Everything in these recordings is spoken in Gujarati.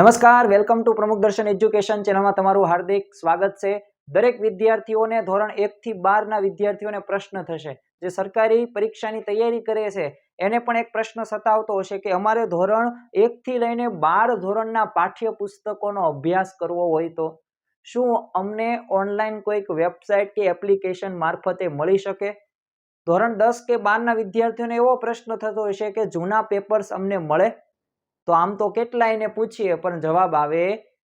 નમસ્કાર, વેલકમ ટુ પ્રમુખ દર્શન એજ્યુકેશન ચેનલમાં તમારું હાર્દિક સ્વાગત છે. દરેક વિદ્યાર્થીઓને ધોરણ એક થી બારના વિદ્યાર્થીઓને પ્રશ્ન થશે. જે સરકારી પરીક્ષાની તૈયારી કરે છે, એને પણ એક પ્રશ્ન સતાવતો હશે કે અમારે ધોરણ એક થી લઈને બાર ધોરણના પાઠ્યપુસ્તકોનો અભ્યાસ કરવો હોય તો? શું અમને ઓનલાઈન કોઈક વેબસાઇટ કે એપ્લિકેશન મારફતે મળી શકે? ધોરણ દસ કે બારના વિદ્યાર્થીઓને એવો પ્રશ્ન થતો હશે કે જૂના પેપર્સ અમને મળે? તો આમ તો કેટલાયને પૂછીએ, પણ જવાબ આવે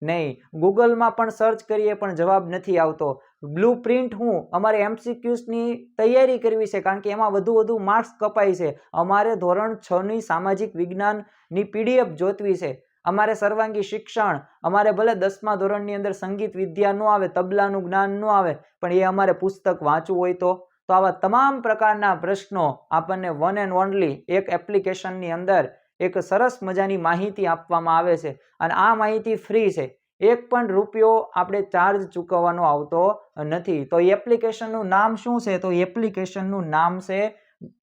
નહીં. ગૂગલમાં પણ સર્ચ કરીએ, પણ જવાબ નથી આવતો. બ્લુ પ્રિન્ટ હું અમારે એમસીક્યુસની તૈયારી કરવી છે, કારણ કે એમાં વધુ વધુ માર્ક્સ કપાય છે. અમારે ધોરણ છની સામાજિક વિજ્ઞાનની પીડીએફ જોતવી છે. અમારે સર્વાંગી શિક્ષણ, અમારે ભલે દસમા ધોરણની અંદર સંગીત વિદ્યા ન આવે, તબલાનું જ્ઞાન ન આવે, પણ એ અમારે પુસ્તક વાંચવું હોય તો. તો આવા તમામ પ્રકારના પ્રશ્નો આપણને વન એન્ડ ઓનલી એક એપ્લિકેશનની અંદર એક સરસ મજાની માહિતી આપવામાં આવે છે અને આ માહિતી ફ્રી છે. એક પણ રૂપિયો આપણે ચાર્જ ચૂકવવાનો આવતો નથી. તો એપ્લિકેશનનું નામ શું છે? તો એપ્લિકેશનનું નામ છે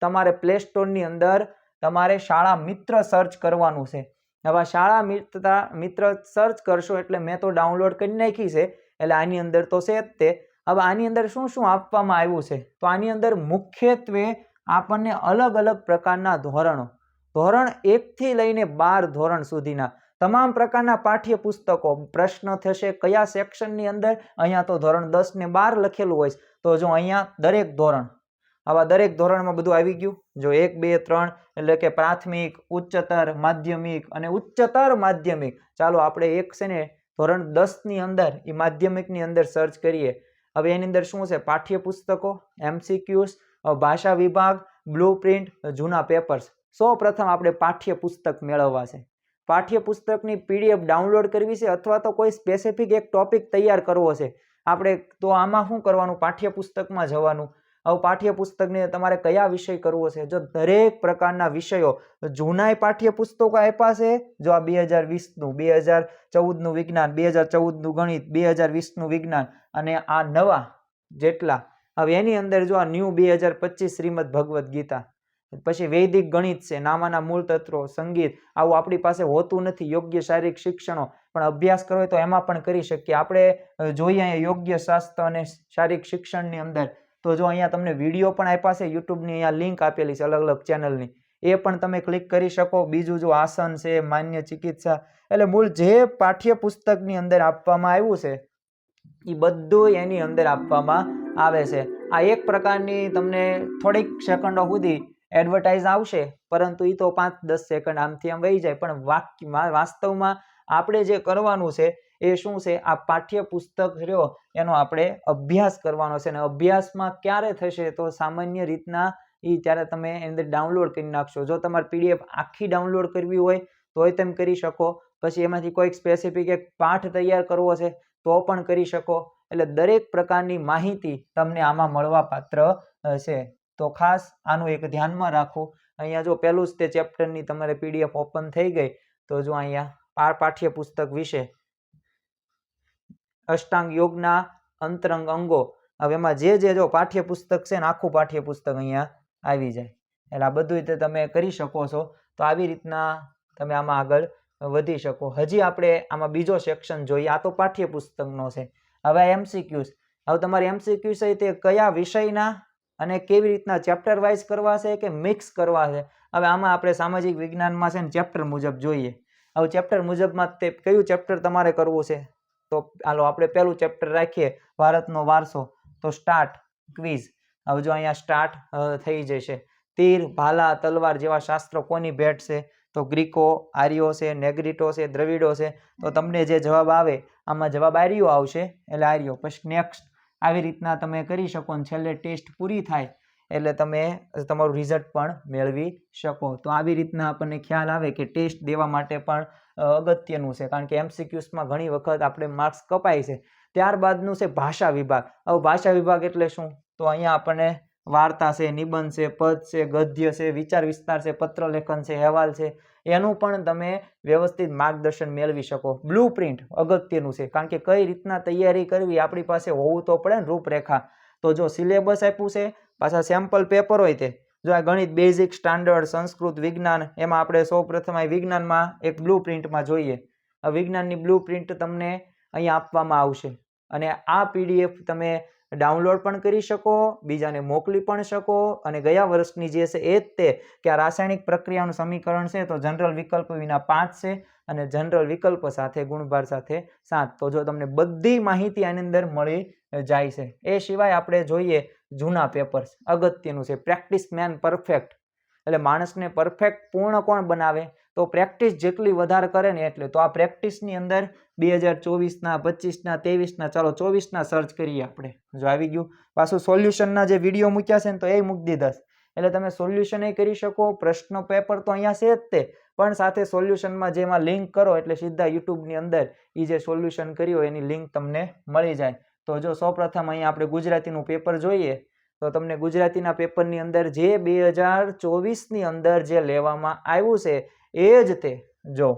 તમારે પ્લે સ્ટોરની અંદર તમારે શાળા મિત્ર સર્ચ કરવાનું છે. હવે શાળા મિત્રતા, મિત્ર સર્ચ કરશો એટલે મેં તો ડાઉનલોડ કરી નાખી છે. એટલે આની અંદર તો છે જ તે. હવે આની અંદર શું શું આપવામાં આવ્યું છે? તો આની અંદર મુખ્યત્વે આપણને અલગ અલગ પ્રકારના ધોરણો ધોરણ એકથી લઈને બાર ધોરણ સુધીના તમામ પ્રકારના પાઠ્યપુસ્તકો. પ્રશ્ન થશે કયા સેક્શનની અંદર? અહીંયા તો ધોરણ દસ ને બાર લખેલું હોય તો જો અહીંયા દરેક ધોરણ, આવા દરેક ધોરણમાં બધું આવી ગયું? જો એક, બે, ત્રણ, એટલે કે પ્રાથમિક, ઉચ્ચતર, માધ્યમિક અને ઉચ્ચતર માધ્યમિક. ચાલો આપણે એક છે ને ધોરણ દસની અંદર, એ માધ્યમિકની અંદર સર્ચ કરીએ. હવે એની અંદર શું છે? પાઠ્યપુસ્તકો એમસીક્યુઝ ભાષા વિભાગ બ્લુ પ્રિન્ટ જૂના પેપર્સ સૌ પ્રથમ આપણે પાઠ્યપુસ્તક મેળવવા છે. પાઠ્યપુસ્તકની પીડીએફ ડાઉનલોડ કરવી છે અથવા તો કોઈ સ્પેસિફિક એક ટોપિક તૈયાર કરવો છે. આપણે તો આમાં શું કરવાનું? પાઠ્યપુસ્તકમાં જવાનું. હવે પાઠ્યપુસ્તકને તમારે કયા વિષય કરવો છે? જો દરેક પ્રકારના વિષયો જૂનાય પાઠ્યપુસ્તકો આપ્યા છે, જો આ બે હજાર વીસનું, બે હજાર ચૌદનું વિજ્ઞાન, બે હજાર ચૌદનું ગણિત, બે હજાર વીસનું વિજ્ઞાન અને આ નવા જેટલા. હવે એની અંદર જો આ ન્યૂ બે હજાર પચીસ શ્રીમદ ભગવદ્ ગીતા પછી વૈદિક ગણિત છે, નામાના મૂળ તત્વો, સંગીત, આવું આપણી પાસે હોતું નથી, યોગ્ય શારીરિક શિક્ષણો, પણ અભ્યાસ કરવો હોય તો એમાં પણ કરી શકીએ. આપણે જોઈએ અહીંયા યોગ્ય સ્વાસ્થ્ય અને શારીરિક શિક્ષણની અંદર. તો જો અહીંયા તમને વીડિયો પણ આપ્યા છે, યુટ્યુબની અહીંયા લિંક આપેલી છે અલગ અલગ ચેનલની. એ પણ તમે ક્લિક કરી શકો. બીજું જો આસન છે, માન્ય ચિકિત્સા, એટલે મૂળ જે પાઠ્યપુસ્તકની અંદર આપવામાં આવ્યું છે, એ બધું એની અંદર આપવામાં આવે છે. આ એક પ્રકારની તમને થોડીક સેકન્ડો સુધી એડવર્ટાઇઝ આવશે, પરંતુ એ તો પાંચ દસ સેકન્ડ આમથી આમ વહી જાય. પણ વાક્ય વાસ્તવમાં આપણે જે કરવાનું છે, એ શું છે? આ પાઠ્યપુસ્તક રહ્યો, એનો આપણે અભ્યાસ કરવાનો છે. અને અભ્યાસમાં ક્યારે થશે તો સામાન્ય રીતના એ ત્યારે તમે એની અંદર ડાઉનલોડ કરી નાખશો. જો તમારે પીડીએફ આખી ડાઉનલોડ કરવી હોય, તોય તમે કરી શકો. પછી એમાંથી કોઈક સ્પેસિફિક એક પાઠ તૈયાર કરવો છે, તો પણ કરી શકો. એટલે દરેક પ્રકારની માહિતી તમને આમાં મળવાપાત્ર છે. તો ખાસ આનું એક ધ્યાનમાં રાખવું અહીંયા જો પહેલું જ તે ચેપ્ટરની તમારે પીડીએફ ઓપન થઈ ગઈ, તો જો અહીંયા આ પાઠ્યપુસ્તક વિશે અષ્ટાંગ યોગના અંતરંગ અંગો, હવે એમાં જે જે જો પાઠ્યપુસ્તક છે ને આખું પાઠ્યપુસ્તક અહીંયા આવી જાય. એટલે આ બધું રીતે તમે કરી શકો છો. તો આવી રીતના તમે આમાં આગળ વધી શકો. હજી આપણે આમાં બીજો સેક્શન જોઈએ. આ તો પાઠ્યપુસ્તકનો છે. હવે એમસીક્યુઝ હવે તમારે એમસીક્યુ છે તે કયા વિષયના અને કેવી રીતના ચેપ્ટર વાઇઝ કરવા છે કે મિક્સ કરવા છે? હવે આમાં આપણે સામાજિક વિજ્ઞાનમાં છે ને ચેપ્ટર મુજબ જોઈએ. હવે ચેપ્ટર મુજબમાં તે કયું ચેપ્ટર તમારે કરવું છે? તો હાલો, આપણે પહેલું ચેપ્ટર રાખીએ, ભારતનો વારસો. તો સ્ટાર્ટ ક્વિઝ હવે જો અહીંયા સ્ટાર્ટ થઈ જશે. તીર, ભાલા, તલવાર જેવા શાસ્ત્રો કોની ભેટ છે? તો ગ્રીકો, આર્યો છે, નેગ્રીટો છે, દ્રવિડો છે. તો તમને જે જવાબ આવે, આમાં જવાબ આર્યો આવશે. એટલે આર્યો, પછી નેક્સ્ટ આવી રીતના તમે કરી શકો અને છેલ્લે ટેસ્ટ પૂરી થાય એટલે તમે તમારું રિઝલ્ટ પણ મેળવી શકો. તો આવી રીતના આપણને ખ્યાલ આવે કે ટેસ્ટ દેવા માટે પણ અગત્યનું છે. કારણ કે એમસીક્યુસમાં ઘણી વખત આપણે માર્ક્સ કપાય છે. ત્યારબાદનું છે ભાષા વિભાગ. હવે ભાષા વિભાગ એટલે શું? તો અહીંયા આપણને વાર્તા છે, નિબંધ છે, પદ છે, ગદ્ય છે, વિચાર વિસ્તાર છે પત્ર લેખન છે, અહેવાલ છે. એનું પણ તમે વ્યવસ્થિત માર્ગદર્શન મેળવી શકો. બ્લુ પ્રિન્ટ અગત્યનું છે. કારણ કે કઈ રીતના તૈયારી કરવી આપણી પાસે હોવું તો પડે ને રૂપરેખા. તો જો સિલેબસ આપ્યું છે, પાછા સેમ્પલ પેપર હોય તે. જો આ ગણિત બેઝિક સ્ટાન્ડર્ડ સંસ્કૃત, વિજ્ઞાન, એમાં આપણે સૌ પ્રથમ વિજ્ઞાનમાં એક બ્લુ પ્રિન્ટમાં જોઈએ. આ વિજ્ઞાનની બ્લુ પ્રિન્ટ તમને અહીંયા આપવામાં આવશે. અને આ પીડીએફ તમે ડાઉનલોડ પણ કરી શકો, બીજાને મોકલી પણ શકો અને ગયા વર્ષની જે છે એ જ તે કે આ રાસાયણિક પ્રક્રિયાનું સમીકરણ છે તો જનરલ વિકલ્પ વિના પાંચ છે અને જનરલ વિકલ્પ સાથે, ગુણભાર સાથે સાત. તો જો તમને બધી માહિતી આની અંદર મળી જાય છે. એ સિવાય આપણે જોઈએ જૂના પેપર્સ. અગત્યનું છે પ્રેક્ટિસ મેન પરફેક્ટ. એટલે માણસને પરફેક્ટ પૂર્ણ કોણ બનાવે? તો પ્રેક્ટિસ જેટલી વધારે કરે ને એટલે. તો આ પ્રેક્ટિસની અંદર બે હજાર ચોવીસના પચીસના ત્રેવીસના, ચાલો ચોવીસના સર્ચ કરીએ આપણે. જો આવી ગયું, પાછું સોલ્યુશનના જે વીડિયો મૂક્યા છે ને તો એ મૂકી દીધા એટલે તમે સોલ્યુશન એ કરી શકો, પ્રશ્ન પેપર તો અહીંયા છે જ તે, પણ સાથે સોલ્યુશનમાં જેમાં લિંક કરો એટલે સીધા યુટ્યુબની અંદર એ જે સોલ્યુશન કર્યું એની લિંક તમને મળી જાય. તો જો સૌપ્રથમ અહીંયા આપણે ગુજરાતીનું પેપર જોઈએ, તો તમને ગુજરાતીના પેપરની અંદર જે બે હજાર ચોવીસની અંદર જે લેવામાં આવ્યું છે, એ જ તે. જો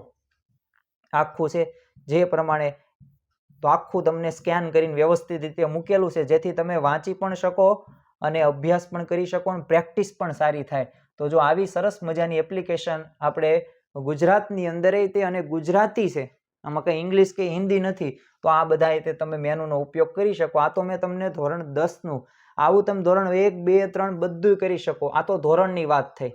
આખું છે જે પ્રમાણે તો આખું તમને સ્કેન કરીને વ્યવસ્થિત રીતે મૂકેલું છે, જેથી તમે વાંચી પણ શકો અને અભ્યાસ પણ કરી શકો અને પ્રેક્ટિસ પણ સારી થાય. તો જો આવી સરસ મજાની એપ્લિકેશન આપણે ગુજરાતની અંદર તે અને ગુજરાતી છે, આમાં કંઈ ઇંગ્લિશ કે હિન્દી નથી, તો આ બધા તે તમે મેનુનો ઉપયોગ કરી શકો. આ તો મેં તમને ધોરણ દસનું, આવું તમે ધોરણ એક, બે, ત્રણ બધું કરી શકો. આ તો ધોરણની વાત થઈ.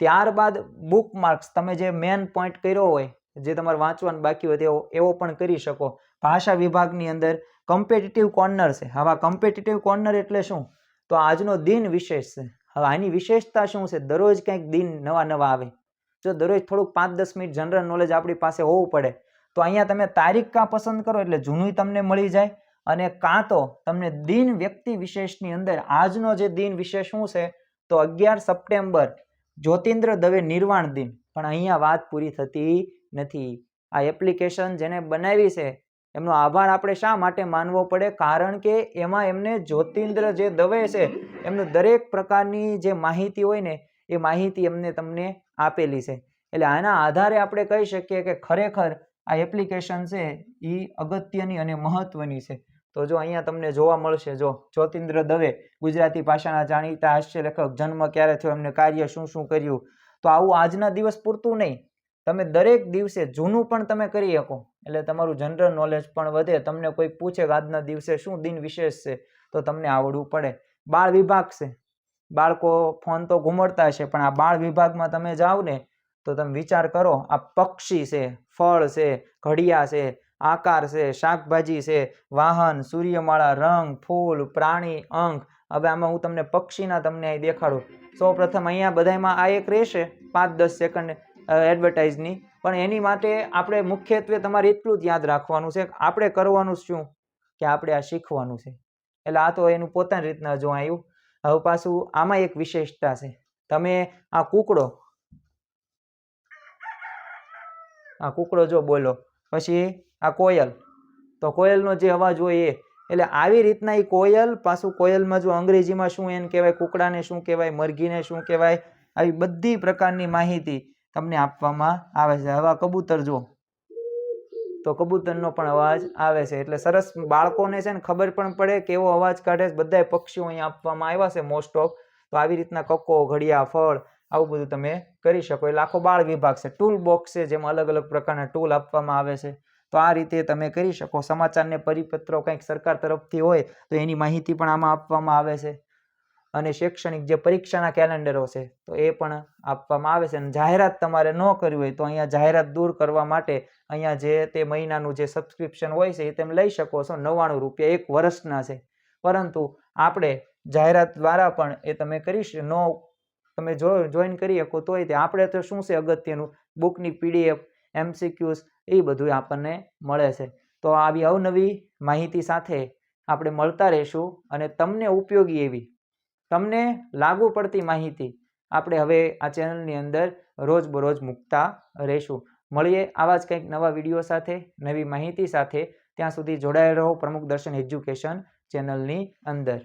ત્યારબાદ બુક માર્ક્સ તમે જે મેન પોઈન્ટ કર્યો હોય જે તમારે વાંચવાનું બાકી હોય તેવો એવો પણ કરી શકો. ભાષા વિભાગની અંદર કમ્પિટિટિવ કોર્નર છે. હવે કમ્પિટિટિવ કોર્નર એટલે શું? તો આજનો દિન વિશેષ છે. હવે આની વિશેષતા શું છે? દરરોજ કંઈક દિન નવા નવા આવે. જો દરરોજ થોડુંક પાંચ દસ મિનિટ જનરલ નોલેજ આપણી પાસે હોવું પડે, તો અહીંયા તમે તારીખ કાં પસંદ કરો? એટલે જૂનું તમને મળી જાય. અને કાં તો તમને દિન વ્યક્તિ વિશેષની અંદર આજનો જે દિન વિશેષ શું છે? તો અગિયાર સપ્ટેમ્બર, જ્યોતિન્દ્ર દવે નિર્વાણ દિન. પણ અહીંયા વાત પૂરી થતી નથી. આ એપ્લિકેશન જેને બનાવી છે, એમનો આભાર આપણે શા માટે માનવો પડે? કારણ કે એમાં એમને જ્યોતિન્દ્ર જે દવે છે, એમનું દરેક પ્રકારની જે માહિતી હોય ને, એ માહિતી એમને તમને આપેલી છે. એટલે આના આધારે આપણે કહી શકીએ કે ખરેખર આ એપ્લિકેશન છે એ અગત્યની અને મહત્વની છે. તો જો અહીંયા તમને જોવા મળશે, જો જ્યોતિન્દ્ર દવે, ગુજરાતી ભાષાના જાણીતા હાસ્ય લેખક જન્મ ક્યારે થયો, એમને કાર્ય શું શું કર્યું? તો આવું આજના દિવસ પૂરતું નહીં. તમે દરેક દિવસે જૂનું પણ તમે કરી શકો. એટલે તમારું જનરલ નોલેજ પણ વધે. તમને કોઈ પૂછે કે આજના દિવસે શું દિન વિશેષ છે, તો તમને આવડવું પડે. બાળ વિભાગ છે. બાળકો ફોન તો ઘુમડતા હશે પણ આ બાળ વિભાગમાં તમે જાઓ ને, તો તમે વિચાર કરો, આ પક્ષી છે, ફળ છે, ઘડિયા છે, આકાર છે, શાકભાજી છે, વાહન, સૂર્યમાળા, રંગ, ફૂલ, પ્રાણી અંક હવે આમાં હું તમને પક્ષીના તમને અહીં દેખાડું. સૌ પ્રથમ અહીંયા બધામાં આ એક રહેશે. પાંચ દસ સેકન્ડ એડવર્ટાઇઝની પણ એની માટે આપણે મુખ્યત્વે તમારે એટલું જ યાદ રાખવાનું છે આપણે કરવાનું શું? કે આપણે આ શીખવાનું છે. એટલે આ તો એનું પોતાની રીતના જો આવ્યું હવે પાછું આમાં એક વિશેષતા છે. તમે આ કૂકડો આ કૂકડો જો બોલો, પછી આ કોયલ. તો કોયલનો જે અવાજ હોય એ. એટલે આવી રીતના એ કોયલ પાછું કોયલમાં જો અંગ્રેજીમાં શું એને કહેવાય, કૂકડાને શું કહેવાય, મરઘીને શું કહેવાય, આવી બધી પ્રકારની માહિતી તમને આપવામાં આવે છે. હવે કબૂતર જો તો કબૂતરનો પણ અવાજ આવે છે. એટલે સરસ બાળકોને છે ને ખબર પણ પડે કેવો અવાજ કાઢે છે. બધાય પક્ષીઓ અહીંયા આપવામાં આવ્યા છે મોસ્ટ ઓફ તો આવી રીતના કક્કો, ઘડિયા, ફળ આવું બધું તમે કરી શકો. એટલે આખો બાળ વિભાગ છે. ટૂલ બોક્સ છે જેમાં અલગ અલગ પ્રકારના ટૂલ આપવામાં આવે છે. તો આ રીતે તમે કરી શકો. સમાચારને પરિપત્રો કંઈક સરકાર તરફથી હોય તો એની માહિતી પણ આમાં આપવામાં આવે છે. અને શૈક્ષણિક જે પરીક્ષાના કેલેન્ડરો છે, તો એ પણ આપવામાં આવે છે. અને જાહેરાત તમારે ન કરવી હોય તો અહીંયા જાહેરાત દૂર કરવા માટે અહીંયા જે તે મહિનાનું જે સબસ્ક્રિપ્શન હોય છે એ તમે લઈ શકો છો. નવ્વાણું રૂપિયા એક વર્ષના છે. પરંતુ આપણે જાહેરાત દ્વારા પણ એ તમે કરી નો તમે જો જોઈન કરી શકો તોય તે આપણે તો શું છે અગત્યનું? બુકની પીડીએફ એમસીક્યુઝ એ બધું આપણને મળે છે. તો આવી અવનવી માહિતી સાથે આપણે મળતા રહીશું અને તમને ઉપયોગી એવી તમને લાગુ પડતી માહિતી આપણે હવે આ ચેનલની અંદર રોજબરોજ મૂકતા રહીશું. મળીએ આવા જ કંઈક નવા વીડિયો સાથે, નવી માહિતી સાથે. ત્યાં સુધી જોડાયેલ રહો પ્રમુખ દર્શન એજ્યુકેશન ચેનલની અંદર.